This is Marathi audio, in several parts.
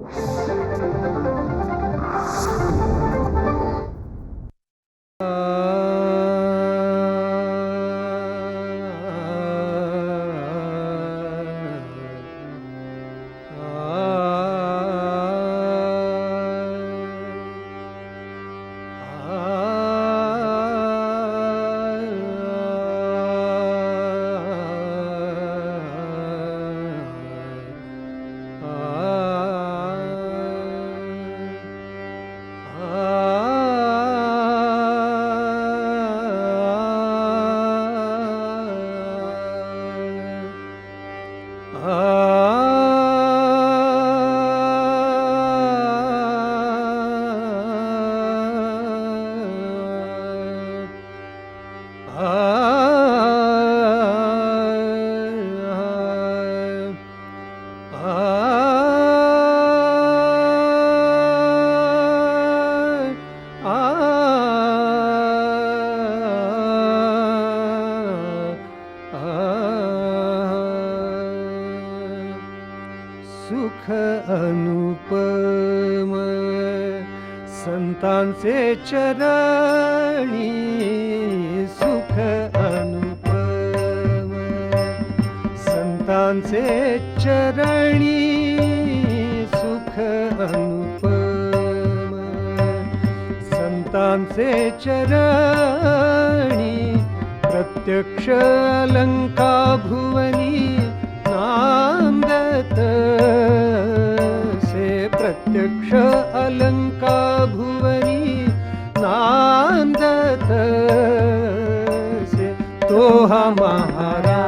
सुख चरणी सुख अनुपम. संतांचे चरणी सुख अनुपम. संतांचे चरणी प्रत्यक्ष अलंका भुवनी नांदत. से प्रत्यक्ष अलंका भुवनी दास तो हमारा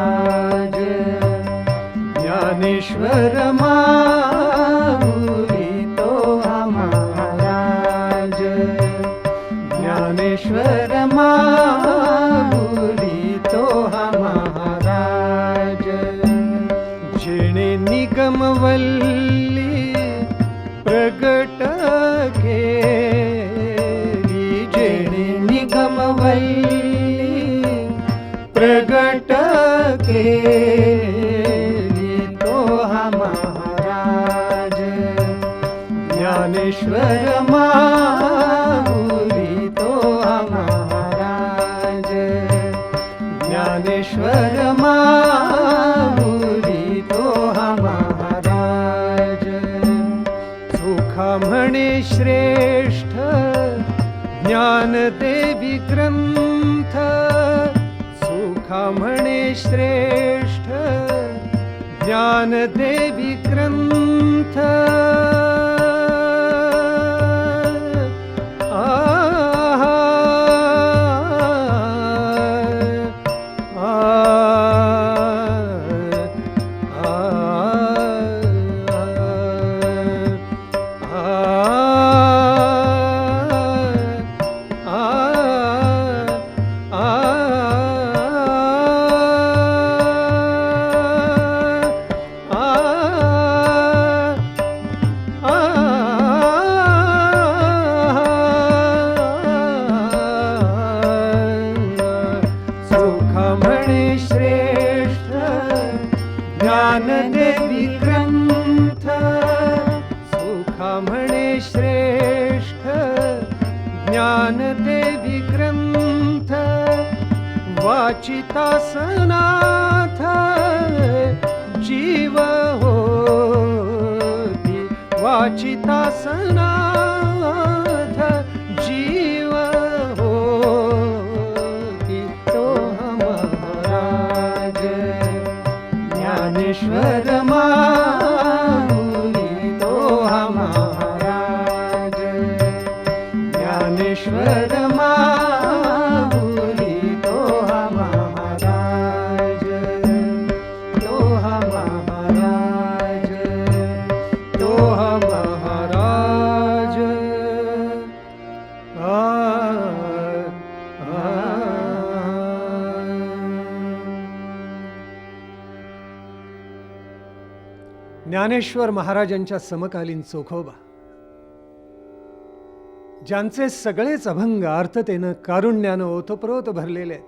ज्ञानेश्वर मा वाचिता जीव हो वाचितासना ज्ञानेश्वर महाराजांच्या समकालीन चोखोबा. ज्यांचे सगळेच अभंग अर्थतेनं कारुण्यानं ओतप्रोत भरलेले आहेत.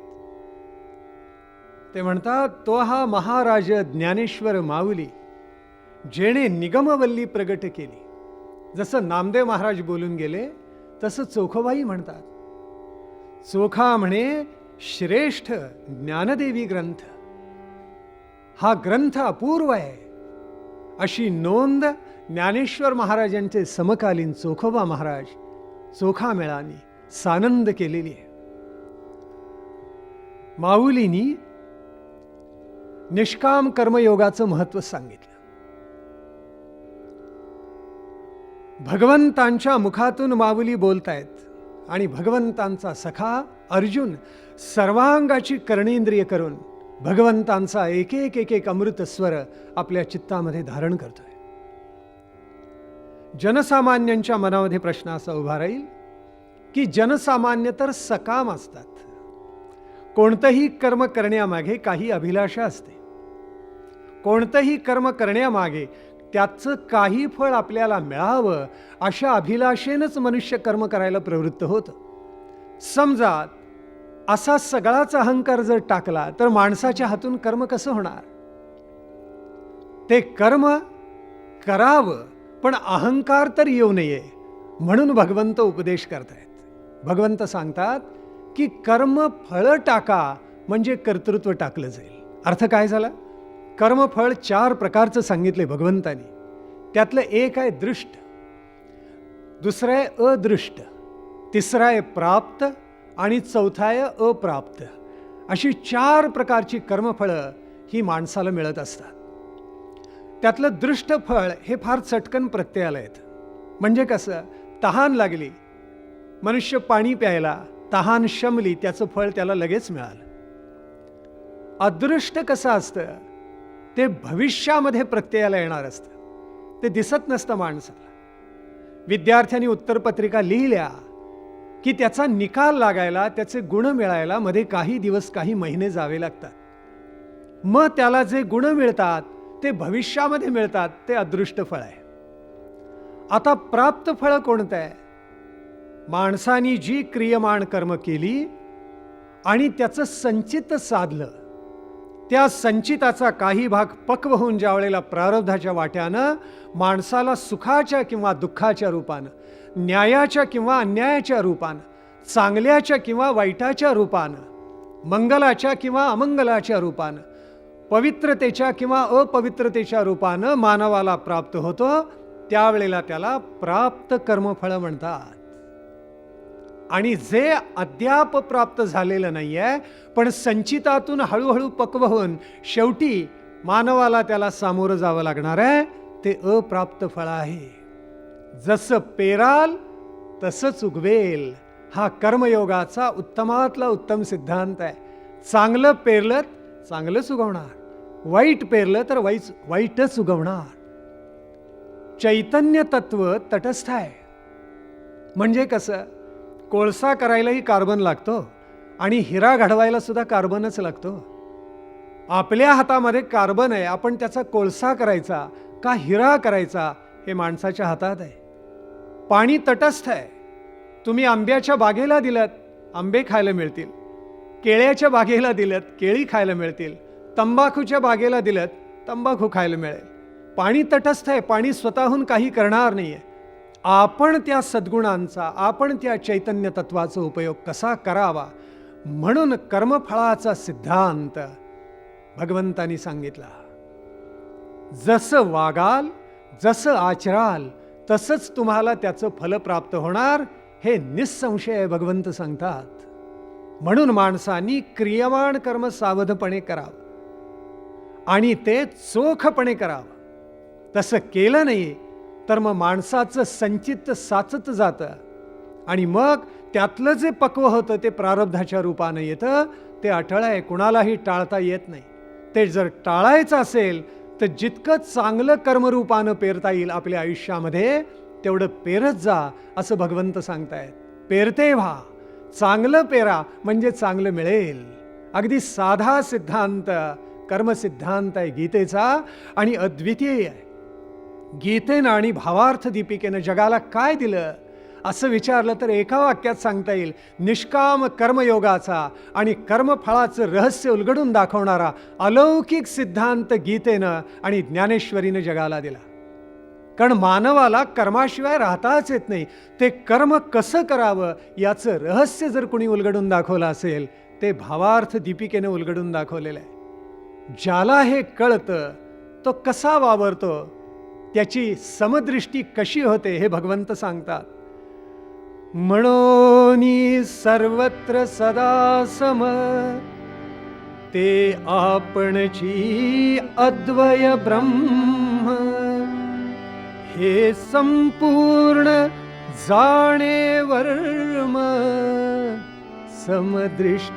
ते म्हणतात तो हा महाराज ज्ञानेश्वर माऊली जेणे निगमवल्ली प्रगट केली. जसं नामदेव महाराज बोलून गेले तसं चोखोबाई म्हणतात. चोखा म्हणे श्रेष्ठ ज्ञानदेवी ग्रंथ. हा ग्रंथ अपूर्व आहे. अशी नोंद ज्ञानेश्वर महाराजांचे समकालीन चोखोबा महाराज चोखामेळाने सानंद केलेली आहे. माऊलीनी निष्काम कर्मयोगाचं महत्त्व सांगितलं. भगवंतांच्या मुखातून माऊली बोलतायत आणि भगवंतांचा सखा अर्जुन सर्वांगाची कर्णेंद्रिय करून भगवंतांचा एक एक एक एक अमृत स्वर आपल्या चित्तामध्ये धारण करतोय. जनसामान्यांच्या मनामध्ये प्रश्न असा उभा राहील की जनसामान्य तर सकाम असतात. कोणतंही कर्म करण्यामागे काही अभिलाषा असते. कोणतंही कर्म करण्यामागे त्याचं काही फळ आपल्याला मिळावं अशा अभिलाषेनंच मनुष्य कर्म करायला प्रवृत्त होतं. समजा असा सगळाच अहंकार जर टाकला तर माणसाच्या हातून कर्म कसं होणार? ते कर्म करावं पण अहंकार तर येऊ नये म्हणून भगवंत उपदेश करतायत. भगवंत सांगतात की कर्म फळ टाका म्हणजे कर्तृत्व टाकलं जाईल. अर्थ काय झाला? कर्मफळ चार प्रकारचं सांगितले भगवंतानी. त्यातलं एक आहे दृष्ट दुसरं आहे अदृष्ट तिसरं आहे प्राप्त आणि चौथाय अप्राप्त. अशी चार प्रकारची कर्मफळं ही माणसाला मिळत असतात. त्यातलं दृष्ट फळ हे फार चटकन प्रत्ययाला येतं. म्हणजे कसं? तहान लागली. मनुष्य पाणी प्यायला तहान शमली त्याचं फळ त्याला लगेच मिळालं. अदृष्ट कसं असतं? ते भविष्यामध्ये प्रत्ययाला येणार असतं. ते दिसत नसतं माणसाला. विद्यार्थ्यांनी उत्तरपत्रिका लिहिल्या की त्याचा निकाल लागायला त्याचे गुण मिळायला मध्ये काही दिवस काही महिने जावे लागतात. मग त्याला जे गुण मिळतात ते भविष्यामध्ये मिळतात ते अदृष्ट फळ आहे. आता प्राप्त फळ कोणतं आहे? माणसानी जी क्रियमाण कर्म केली आणि त्याचं संचित साधलं त्या संचिताचा काही भाग पक्व होऊन ज्यावेळेला प्रारब्धाच्या वाट्यानं माणसाला सुखाच्या किंवा दुःखाच्या रूपानं न्यायाच्या किंवा अन्यायाच्या रूपानं चांगल्याच्या किंवा वाईटाच्या रूपानं मंगलाच्या किंवा अमंगलाच्या रूपानं पवित्रतेच्या किंवा अपवित्रतेच्या रूपानं मानवाला प्राप्त होतो त्यावेळेला त्याला प्राप्त कर्मफळ म्हणतात. आणि जे अद्याप प्राप्त झालेलं नाही आहे पण संचितातून हळूहळू पक्व होऊन शेवटी मानवाला त्याला सामोरं जावं लागणार आहे ते अप्राप्त फळ आहे. जसं पेराल तसंच उगवेल. हा कर्मयोगाचा उत्तमातला उत्तम सिद्धांत आहे. चांगलं पेरलं चांगलंच उगवणार. वाईट पेरलं तर वाईट वाईटच उगवणार. चैतन्य तत्व तटस्थ आहे. म्हणजे कसं? कोळसा करायलाही कार्बन लागतो आणि हिरा घडवायला सुद्धा कार्बनच लागतो. आपल्या हातामध्ये कार्बन आहे आपण त्याचा कोळसा करायचा का हिरा करायचा हे माणसाच्या हातात आहे. पाणी तटस्थ आहे. तुम्ही आंब्याच्या बागेला दिलात आंबे खायला मिळतील. केळ्याच्या बागेला दिलत केळी खायला मिळतील. तंबाखूच्या बागेला दिलत तंबाखू खायला मिळेल. पाणी तटस्थ आहे पाणी स्वतःहून काही करणार नाही आहे आपण त्या सद्गुणांचा आपण त्या चैतन्य तत्वाचा उपयोग कसा करावा? म्हणून कर्मफळाचा सिद्धांत भगवंतानी सांगितला. जसं वागाल जसं आचराल तसंच तुम्हाला त्याचं फल प्राप्त होणार हे निसंशय भगवंत सांगतात. म्हणून माणसांनी क्रियमाण कर्म सावधपणे करावं. आणि ते चोखपणे करावं. तसं केलं नाही तर मग माणसाचं संचित साचत जातं. आणि मग त्यातलं जे पक्व होतं ते प्रारब्धाच्या रूपानं येतं. ते अटळ आहे कुणालाही टाळता येत नाही. ते जर टाळायचं असेल तर जितकं चांगलं कर्मरूपानं पेरता येईल आपल्या आयुष्यामध्ये तेवढं पेरत जा असं भगवंत सांगतायत. पेरते व्हा. चांगलं पेरा म्हणजे चांगलं मिळेल. अगदी साधा सिद्धांत कर्मसिद्धांत आहे गीतेचा आणि अद्वितीय आहे. गीतेनं आणि भावार्थ दीपिकेनं जगाला काय दिलं? असं विचारलं तर एका वाक्यात सांगता येईल निष्काम कर्मयोगाचा आणि कर्मफळाचं रहस्य उलगडून दाखवणारा अलौकिक सिद्धांत गीतेनं आणि ज्ञानेश्वरीनं जगाला दिला. कारण मानवाला कर्माशिवाय राहताच येत नाही. ते कर्म कसं करावं याचं रहस्य जर कुणी उलगडून दाखवलं असेल ते भावार्थ दीपिकेनं उलगडून दाखवलेलं आहे. ज्याला हे कळतं तो कसा वावरतो त्याची समदृष्टी कशी होते हे भगवंत सांगतात. म्हणून सर्वत्र सदा सम. ते आपणची अद्वय ब्रह्म. हे संपूर्ण जाणे वर्म समदृष्टीचे.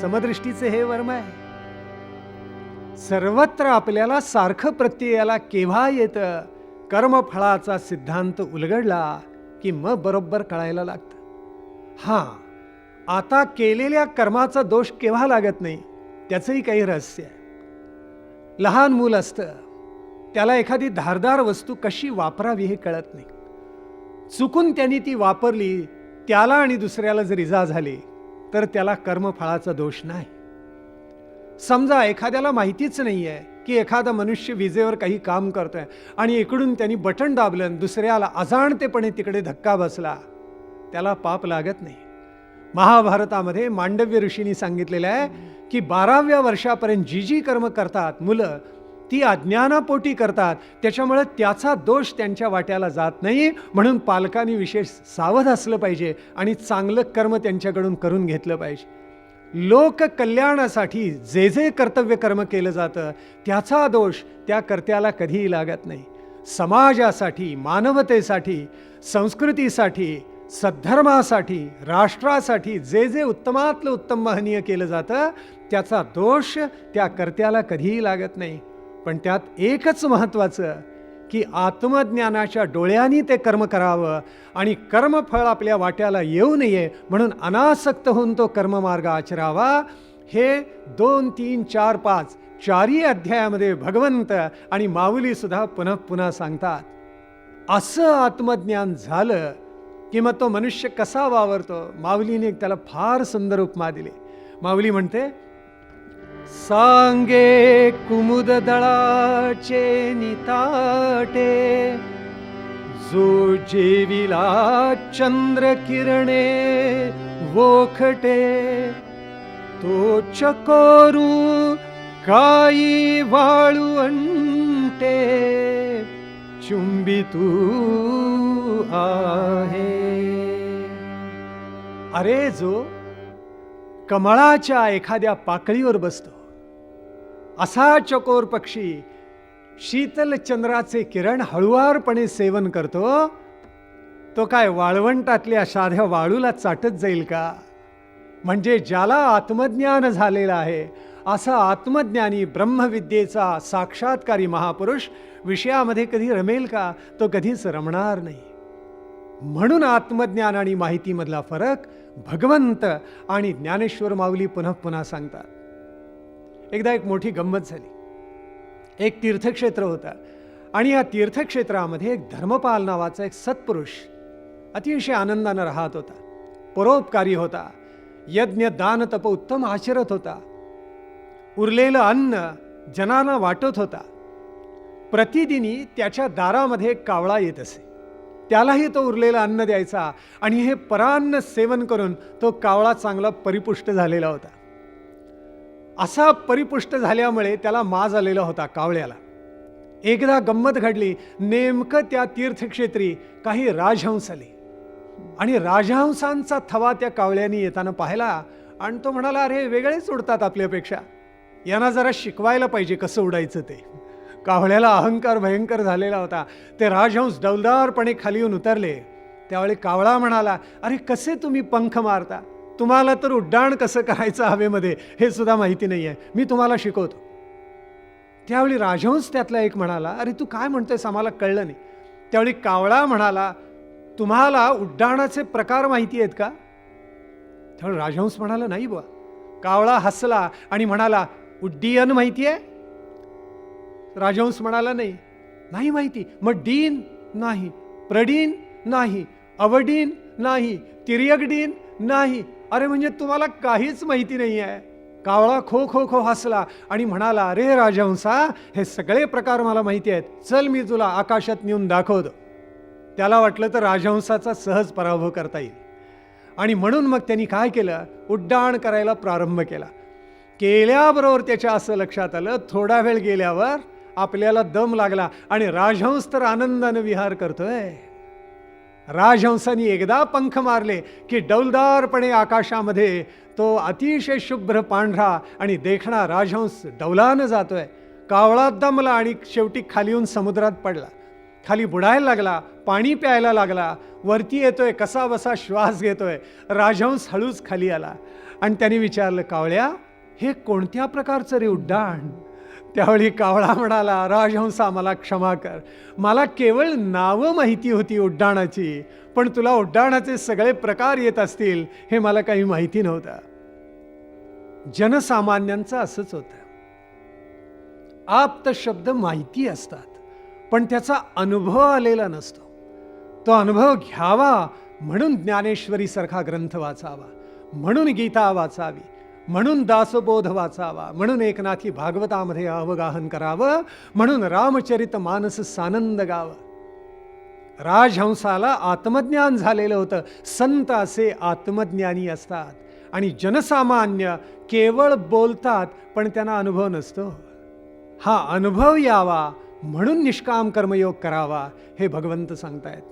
समदृष्टीचे हे वर्म आहे. सर्वत्र आपल्याला सारखं प्रत्ययाला केव्हा येतं? कर्मफळाचा सिद्धांत उलगडला की मग बरोबर कळायला लागतं. हां आता केलेल्या कर्माचा दोष केव्हा लागत नाही त्याचंही काही रहस्य आहे. लहान मूल असतं त्याला एखादी धारदार वस्तू कशी वापरावी हे कळत नाही. चुकून त्यांनी ती वापरली त्याला आणि दुसऱ्याला जर इजा झाली तर त्याला कर्मफळाचा दोष नाही. समजा एखाद्याला माहितीच नाही आहे की एखादा मनुष्य विजेवर काही काम करतोय आणि इकडून त्यांनी बटन दाबलं आणि दुसऱ्याला अजाणतेपणे तिकडे धक्का बसला त्याला पाप लागत नाही. महाभारतामध्ये मांडव्य ऋषींनी सांगितलेलं आहे की बाराव्या वर्षापर्यंत जी जी कर्म करतात मुलं ती अज्ञानापोटी करतात त्याच्यामुळे त्याचा दोष त्यांच्या वाट्याला जात नाही म्हणून पालकांनी विशेष सावध असलं पाहिजे आणि चांगलं कर्म त्यांच्याकडून करून घेतलं पाहिजे. लोककल्याणासाठी जे जे कर्तव्य कर्म केलं जातं त्याचा दोष त्या कर्त्याला कधीही लागत नाही. समाजासाठी मानवतेसाठी संस्कृतीसाठी सद्धर्मासाठी राष्ट्रासाठी जे जे उत्तमातलं उत्तम महनीय केलं जातं त्याचा दोष त्या कर्त्याला कधीही लागत नाही. पण त्यात एकच महत्त्वाचं की आत्मज्ञानाच्या डोळ्यांनी ते कर्म करावं आणि कर्मफळ आपल्या वाट्याला येऊ नये म्हणून अनासक्त होऊन तो कर्ममार्ग आचरावा. हे दोन तीन चार पाच चारही अध्यायामध्ये भगवंत आणि माऊलीसुद्धा पुन्हा पुन्हा सांगतात. असं आत्मज्ञान झालं की मग तो मनुष्य कसा वावरतो? माऊलीने एक त्याला फार सुंदर उपमा दिली. माऊली म्हणते सांगे कुमुद दळाचे निताटे जो जेविला चंद्र किरणे वोखटे तो चकोरू काही वाळू अंटे चुंबी तू आहे. अरे जो कमळाच्या एखाद्या पाकळीवर बसतो असा चकोर पक्षी शीतल चंद्राचे किरण हळुवारपणे सेवन करतो तो काय वाळवंटातल्या साध्या वाळूला चाटत जाईल का? म्हणजे ज्याला आत्मज्ञान झालेलं आहे असा आत्मज्ञानी ब्रह्मविद्येचा साक्षात्कारी महापुरुष विषयामध्ये कधी रमेल का? तो कधीच रमणार नाही. म्हणून आत्मज्ञान आणि माहितीमधला फरक भगवंत आणि ज्ञानेश्वर माऊली पुन्हा पुन्हा सांगतात. एकदा एक मोठी गंमत झाली. एक तीर्थक्षेत्र होतं आणि या तीर्थक्षेत्रामध्ये एक धर्मपाल नावाचा एक सत्पुरुष अतिशय आनंदानं राहत होता. परोपकारी होता. यज्ञ दान तप उत्तम आचरत होता. उरलेलं अन्न जनांना वाटत होता. प्रतिदिनी त्याच्या दारामध्ये एक कावळा येत असे. त्यालाही तो उरलेलं अन्न द्यायचा आणि हे परान्न सेवन करून तो कावळा चांगला परिपुष्ट झालेला होता. असा परिपुष्ट झाल्यामुळे त्याला माज आलेला होता कावळ्याला. एकदा गंमत घडली नेमकं त्या तीर्थक्षेत्री काही राजहंस आले आणि राजहंसांचा थवा त्या कावळ्याने येताना पाहिला आणि तो म्हणाला अरे वेगळेच उडतात आपल्यापेक्षा. यांना जरा शिकवायला पाहिजे कसं उडायचं ते. कावळ्याला अहंकार भयंकर झालेला होता. ते राजहंस डौलदारपणे खाली येऊन उतरले. त्यावेळी कावळा म्हणाला अरे कसे तुम्ही पंख मारता? तुम्हाला तर उड्डाण कसं करायचं हवेमध्ये हे सुद्धा माहिती नाही आहे मी तुम्हाला शिकवतो. त्यावेळी राजहंस त्यातला एक म्हणाला अरे तू काय म्हणतोयस? आम्हाला कळलं नाही. त्यावेळी कावळा म्हणाला तुम्हाला उड्डाणाचे प्रकार माहिती आहेत का? त्यावेळी राजहंस म्हणाला नाही बुवा. कावळा हसला आणि म्हणाला उड्डीयन माहिती आहे? राजहंस म्हणाला नाही. नाही माहिती. मग डीन? नाही. प्रडीन? नाही. अवडीन? नाही. तिर्यकडीन नाही. अरे म्हणजे तुम्हाला काहीच माहिती नाही आहे. कावळा खो खो खो हसला आणि म्हणाला अरे राजहंसा हे सगळे प्रकार मला माहिती आहेत. चल मी तुला आकाशात नेऊन दाखवतो. त्याला वाटलं तर राजहंसाचा सहज पराभव करता येईल. आणि म्हणून मग त्यांनी काय केलं? उड्डाण करायला प्रारंभ केला. केल्याबरोबर त्याच्या असं लक्षात आलं थोडा वेळ गेल्यावर आपल्याला दम लागला आणि राजहंस तर आनंदानं विहार करतोय. राजहंसानी एकदा पंख मारले की डौलदारपणे आकाशामध्ये तो अतिशय शुभ्र पांढरा आणि देखणा राजहंस डौलानं जातोय. कावळा दमला आणि शेवटी खाली येऊन समुद्रात पडला. खाली बुडायला लागला पाणी प्यायला लागला वरती येतोय कसा बसा श्वास घेतोय राजहंस हळूच खाली आला. आणि त्याने विचारलं कावळ्या हे कोणत्या प्रकारचं रे उड्डाण? त्यावेळी कावळा म्हणाला राजहंसा मला क्षमा कर. मला केवळ नावं माहिती होती उड्डाणाची पण तुला उड्डाणाचे सगळे प्रकार येत असतील हे मला काही माहिती नव्हतं. जनसामान्यांचं असंच होतं. आप्त शब्द माहिती असतात पण त्याचा अनुभव आलेला नसतो. तो अनुभव घ्यावा म्हणून ज्ञानेश्वरीसारखा ग्रंथ वाचावा म्हणून गीता वाचावी म्हणून दासबोध वाचावा म्हणून एकनाथी भागवतामध्ये अवगाहन करावं म्हणून रामचरित मानस सानंद गावं. राजहंसाला आत्मज्ञान झालेलं होतं. संत असे आत्मज्ञानी असतात. आणि जनसामान्य केवळ बोलतात पण त्यांना अनुभव नसतो. हा अनुभव यावा म्हणून निष्काम कर्मयोग करावा हे भगवंत सांगतायत.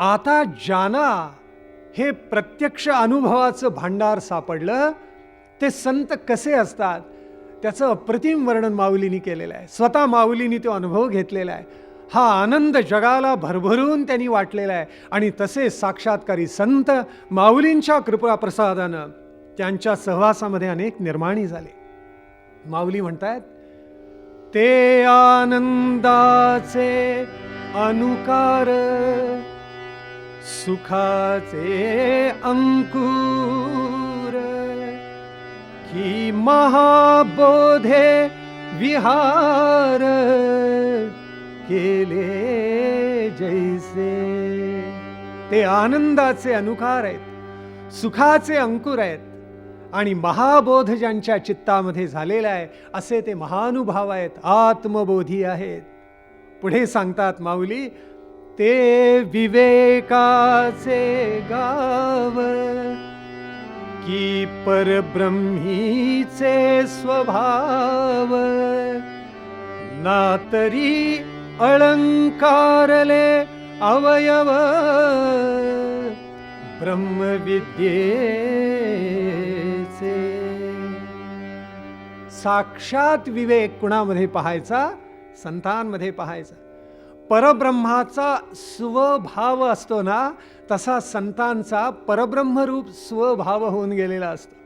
आता ज्यांना हे प्रत्यक्ष अनुभवाचं भांडार सापडलं ते संत कसे असतात? त्याचं अप्रतिम वर्णन माऊलीनी केलेलं आहे. स्वतः माऊलीनी तो अनुभव घेतलेला आहे. हा आनंद जगाला भरभरून त्यांनी वाटलेला आहे. आणि तसे साक्षात्कारी संत माऊलींच्या कृपाप्रसादानं त्यांच्या सहवासामध्ये अनेक निर्माणी झाले. माऊली म्हणतायत ते आनंदाचे अनुकार सुखाचे अंकुर की महाबोधे विहार केले जैसे. ते आनंदाचे अनुकार आहेत सुखाचे अंकुर आहेत आणि महाबोध ज्यांच्या चित्तामध्ये झालेला आहे असे ते महानुभाव आहेत आत्मबोधी आहेत. पुढे सांगतात माऊली ते विवेकाचे गाव की परब्रह्मीचे स्वभाव. ना तरी अलंकारले अवयव. ब्रह्मविद्येचे. साक्षात विवेक कुणामध्ये पाहायचा? संतांमध्ये पाहायचा. परब्रह्माचा स्वभाव असतो ना तसा संतांचा परब्रह्मरूप स्वभाव होऊन गेलेला असतो.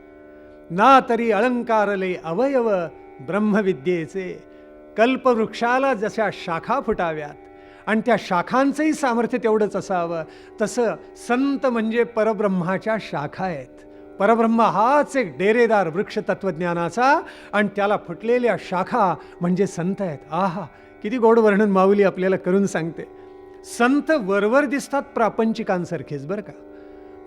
ना तरी अलंकारले अवयव ब्रह्मविद्येचे. कल्पवृक्षाला जशा शाखा फुटाव्यात आणि त्या शाखांचंही सामर्थ्य तेवढंच असावं तसं संत म्हणजे परब्रह्माच्या शाखा आहेत. परब्रह्म हाच एक डेरेदार वृक्ष तत्वज्ञानाचा आणि त्याला फुटलेल्या शाखा म्हणजे संत आहेत. आहा किती गोड वर्णन माऊली आपल्याला करून सांगते. संत वरवर दिसतात प्रापंचिकांसारखेच बरं का.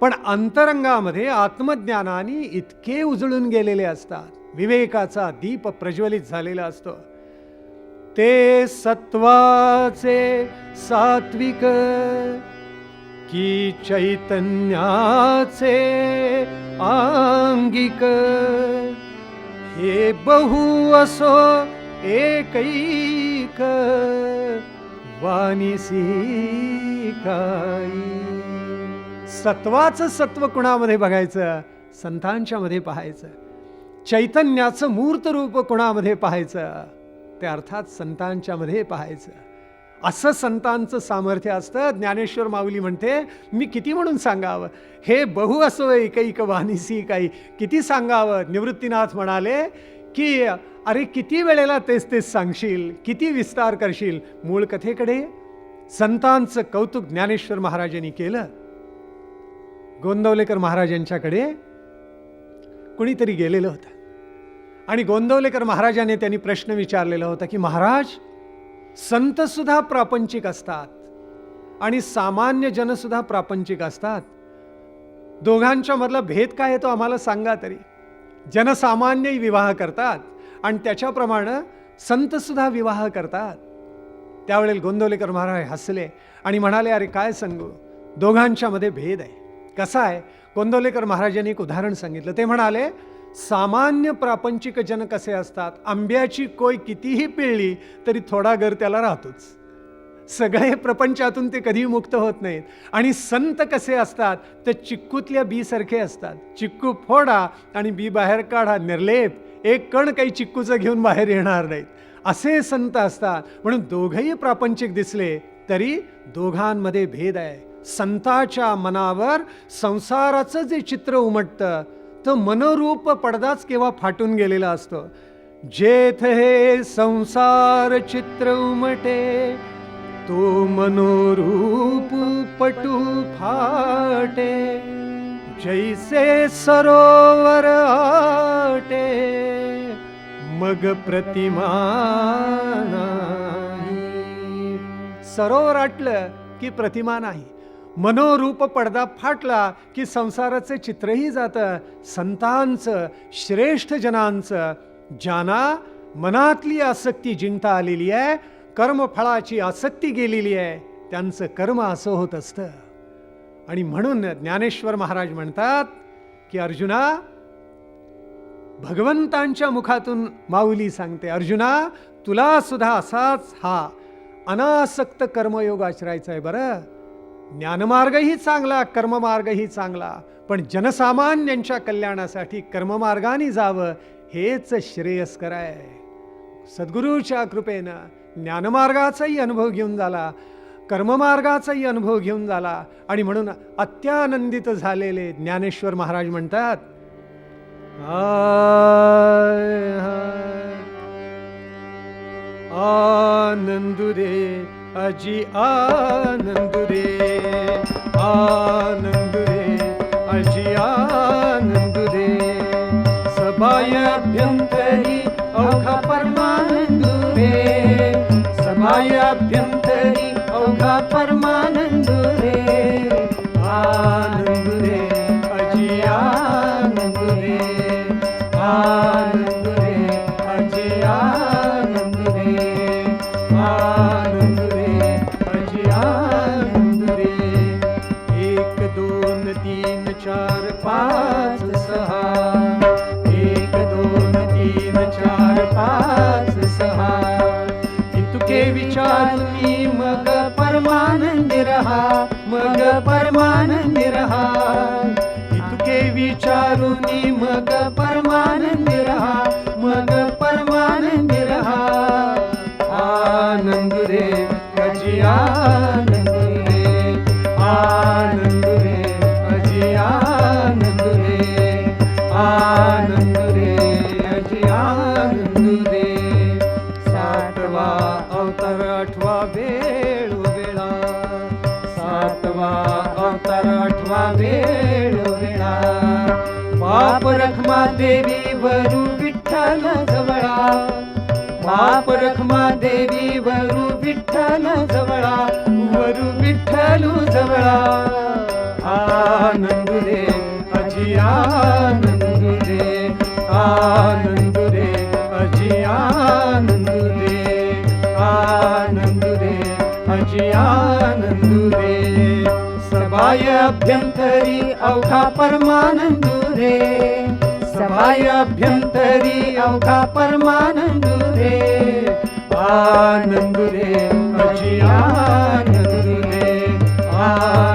पण अंतरंगामध्ये आत्मज्ञानाने इतके उजळून गेलेले असतात. विवेकाचा दीप प्रज्वलित झालेला असतो. ते सत्वाचे सात्विक की चैतन्याचे आंगिक. हे बहु असो एकैक वानिसी काही सत्वाचं सत्व कुणामध्ये बघायचं? संतांच्या मध्ये पाहायचं. चैतन्याचं मूर्त रूप कुणामध्ये पाहायचं? ते अर्थात संतांच्या मध्ये पाहायचं. असं संतांचं सामर्थ्य असतं. ज्ञानेश्वर माऊली म्हणते मी किती म्हणून सांगावं? हे बहु असो एकैक वानिसी काही किती सांगावं? निवृत्तीनाथ म्हणाले की अरे किती वेळेला तेच तेच सांगशील? किती विस्तार करशील? मूळ कथेकडे संतांचं कौतुक ज्ञानेश्वर महाराजांनी केलं. गोंदवलेकर महाराजांच्याकडे कुणीतरी गेलेलं होतं. आणि गोंदवलेकर महाराजाने त्यांनी प्रश्न विचारलेला होता की महाराज संतसुद्धा प्रापंचिक असतात आणि सामान्य जनसुद्धा प्रापंचिक असतात. दोघांच्या मधला भेद काय येतो आम्हाला सांगा तरी. जनसामान्यही विवाह करतात आणि त्याच्याप्रमाणे संतसुद्धा विवाह करतात. त्यावेळेला गोंदवलेकर महाराज हसले आणि म्हणाले अरे काय सांगू? दोघांच्यामध्ये भेद आहे. कसा आहे? गोंदवलेकर महाराजांनी एक उदाहरण सांगितलं. ते म्हणाले सामान्य प्रापंचिक जन कसे असतात? आंब्याची कोय कितीही पिळली तरी थोडा घर त्याला राहतोच. सगळे प्रपंचातून ते कधीही मुक्त होत नाहीत. आणि संत कसे असतात? ते चिक्कूतल्या बीसारखे असतात. चिक्कू फोडा आणि बी बाहेर काढा निर्लेप. एक कण काही चिक्कूचं घेऊन बाहेर येणार नाहीत. असे संत असतात. म्हणून दोघंही प्रापंचिक दिसले तरी दोघांमध्ये भेद आहे. संताच्या मनावर संसाराचं जे चित्र उमटतं तर मनोरूप पडदाच केव्हा फाटून गेलेला असतो. जेथ हे संसार चित्र उमटे तो मनोरूप पटू फाटे जैसे सरोवर आटे मग प्रतिमा नाही. सरोवर आटलं की प्रतिमा नाही मनोरूप पडदा फाटला की संसाराचं चित्रही जातं संतांचं श्रेष्ठ जनांचं ज्यांना मनातली आसक्ती जिंकता आलेली आहे कर्मफळाची आसक्ती गेलेली आहे त्यांचं कर्म असं होत असतं. आणि म्हणून ज्ञानेश्वर महाराज म्हणतात की अर्जुना भगवंतांच्या मुखातून माऊली सांगते अर्जुना तुला सुद्धा असाच हा अनासक्त कर्मयोग आचरायचा आहे बरं. ज्ञानमार्गही चांगला कर्ममार्गही चांगला पण जनसामान्यांच्या कल्याणासाठी कर्ममार्गाने जावं हेच श्रेयस्कर आहे सद्गुरूच्या कृपेनं ज्ञानमार्गाचाही अनुभव घेऊन झाला कर्ममार्गाचाही अनुभव घेऊन झाला आणि म्हणून अत्यानंदित झालेले ज्ञानेश्वर महाराज म्हणतात आय, हाय. आनंदुरे अजी आनंदुरे आनंदुरे अजी आनंदुरे सभायाभ्यंतरी सबाय अभ्यंतरी अवघा परमान विचारुनी मग परमानंदी रहा मग परमानंदी रहा. आनंद रे अजी आनंद रे. आनंद रे अजी आनंद रे. आनंद रे अजी आनंद रे. सातवा अवतार आठवा वेळ वेळा सातवा अवतार आठवा वेळ पाप रखमा देवी वरू विठ्ठल जवळा. पाप रखमा देवी वरू विठ्ठल जवळा. वरू विठ्ठलू जवळा. आनंद रे अजी आनंद रे आनंद रे अजी आनंद रे आनंद रे अजी आनंद रे सबाय अभ्यंतरी अवघा परमानंद. रे। सबाय अभ्यंतरी अवघा परमानंद रे। आनंद रे अजी आनंद रे। आ